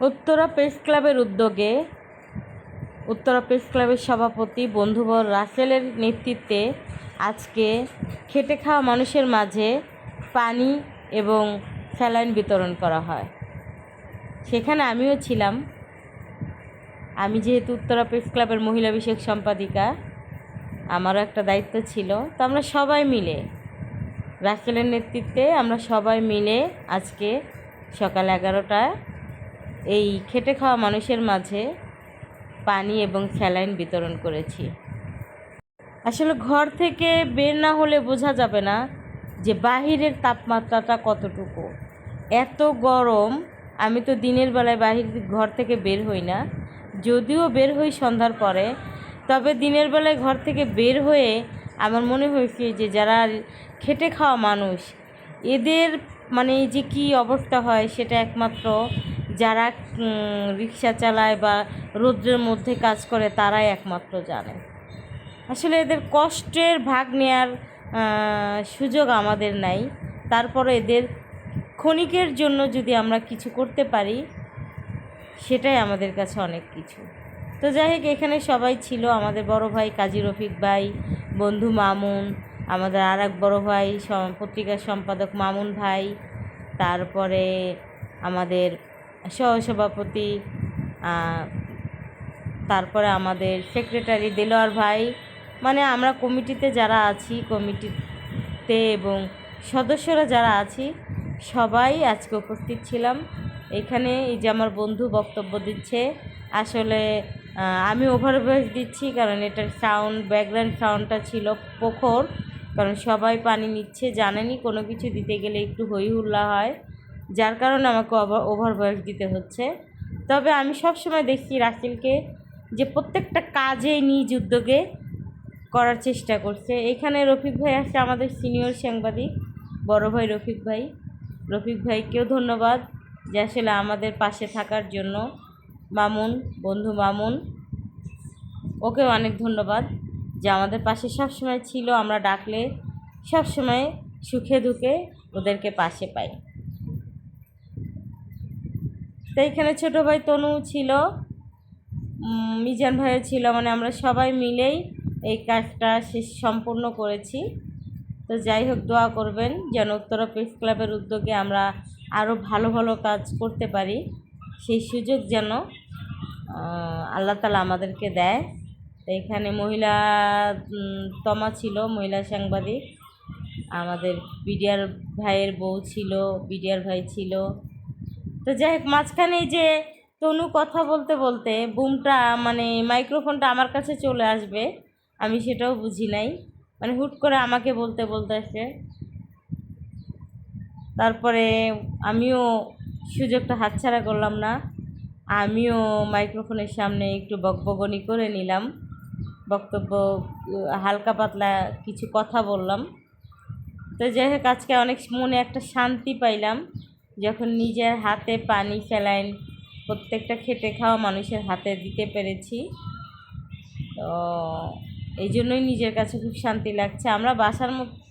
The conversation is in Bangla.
উত্তরা প্রেস ক্লাবের উদ্যোগে উত্তরা প্রেস ক্লাবের সভাপতি বন্ধুবর রাসেলের নেতৃত্বে আজকে খেটে খাওয়া মানুষের মাঝে পানি এবং স্যালাইন বিতরণ করা হয়। সেখানে আমিও ছিলাম। আমি যেহেতু উত্তরা প্রেস ক্লাবের মহিলা বিষয়ক সম্পাদিকা, আমারও একটা দায়িত্ব ছিল। তো আমরা সবাই মিলে, রাসেলের নেতৃত্বে আমরা সবাই মিলে আজকে সকাল এগারোটায় এই খেটে খাওয়া মানুষের মাঝে পানি এবং স্যালাইন বিতরণ করেছি। আসলে ঘর থেকে বের না হলে বোঝা যাবে না যে বাহিরের তাপমাত্রাটা কতটুকু। এত গরম, আমি তো দিনের বেলায় বাহির ঘর থেকে বের হই না। যদিও বের হই সন্ধ্যার পরে, তবে দিনের বেলায় ঘর থেকে বের হয়ে আমার মনে হয়েছে যে যারা খেটে খাওয়া মানুষ, এদের মানে যে কি অবস্থা হয় সেটা একমাত্র যারা রিক্সা চালায় বা রৌদ্রের মধ্যে কাজ করে তারাই একমাত্র জানে। আসলে এদের কষ্টের ভাগ নেয়ার সুযোগ আমাদের নাই। তারপরে এদের ক্ষণিকের জন্য যদি আমরা কিছু করতে পারি, সেটাই আমাদের কাছে অনেক কিছু। তো যাই হোক, এখানে সবাই ছিল। আমাদের বড় ভাই কাজী রফিক ভাই, বন্ধু মামুন, আমাদের আর এক বড়ো ভাই পত্রিকার সম্পাদক মামুন ভাই, তারপরে আমাদের সহসভাপতি তারপরে আমাদের সেক্রেটারি দেলোয়ার ভাই। মানে আমরা কমিটিতে যারা আছি, কমিটিতে এবং সদস্যরা যারা আছি, সবাই আজকে উপস্থিত ছিলাম। এখানে এই যে আমার বন্ধু বক্তব্য দিচ্ছে, আসলে আমি ওভারভয়েস দিচ্ছি কারণ এটার সাউন্ড ব্যাকগ্রাউন্ড সাউন্ডটা ছিল প্রখর। কারণ সবাই পানি নিচ্ছে, জানেনি, কোনো কিছু দিতে গেলে একটু হই হুল্লা হয়। যার কারণে আমাকে ওভার ভয়েস দিতে হচ্ছে। তবে আমি সব সময় দেখছি রাসেলকে যে প্রত্যেকটা কাজে নিজ উদ্যোগে করার চেষ্টা করছে। এখানে রফিক ভাই আছে আমাদের সিনিয়র সাংবাদিক, বড় ভাই রফিক ভাই। রফিক ভাইকেও ধন্যবাদ যে আসলে আমাদের পাশে থাকার জন্য। মামুন, বন্ধু মামুন, ওকেও অনেক ধন্যবাদ যে আমাদের পাশে সব সময় ছিল। আমরা ডাকলে সব সময় সুখে দুঃখে ওদেরকে পাশে পাই। তো এখানে ছোটো ভাই তনু ছিল মিজান ভাইও ছিল মানে আমরা সবাই মিলেই এই কাজটা শেষ সম্পূর্ণ করেছি। তো যাই হোক, দোয়া করবেন যেন উত্তরা প্রেস ক্লাবের উদ্যোগে আমরা আরও ভালো ভালো কাজ করতে পারি। সেই সুযোগ যেন আল্লাহ তালা আমাদেরকে দেয়। তো এখানে মহিলা তমা ছিল, মহিলা সাংবাদিক। আমাদের বিডিআর ভাইয়ের বউ ছিল, বিডিআর ভাই ছিল। তো যাই হোক মাঝখানে যে তনু কথা বলতে বলতে বুমটা মানে মাইক্রোফোনটা আমার কাছে চলে আসবে, আমি সেটাও বুঝি নাই। মানে হুট করে আমাকে বলতে বলতে আসে। তারপরে আমিও সুযোগটা হাতছাড়া করলাম না। আমিও মাইক্রোফোনের সামনে একটু বকবগনি করে নিলাম। বক্তব্য হালকা পাতলা কিছু কথা বললাম। তো যাই হোক, আজকে অনেক মনে একটা শান্তি পাইলাম। যখন নিজের হাতে পানি স্যালাইন প্রত্যেকটা খেটে খাওয়া মানুষের হাতে দিতে পেরেছি। তো এই জন্যই নিজের কাছে খুব শান্তি লাগছে। আমরা বাসার মধ্যে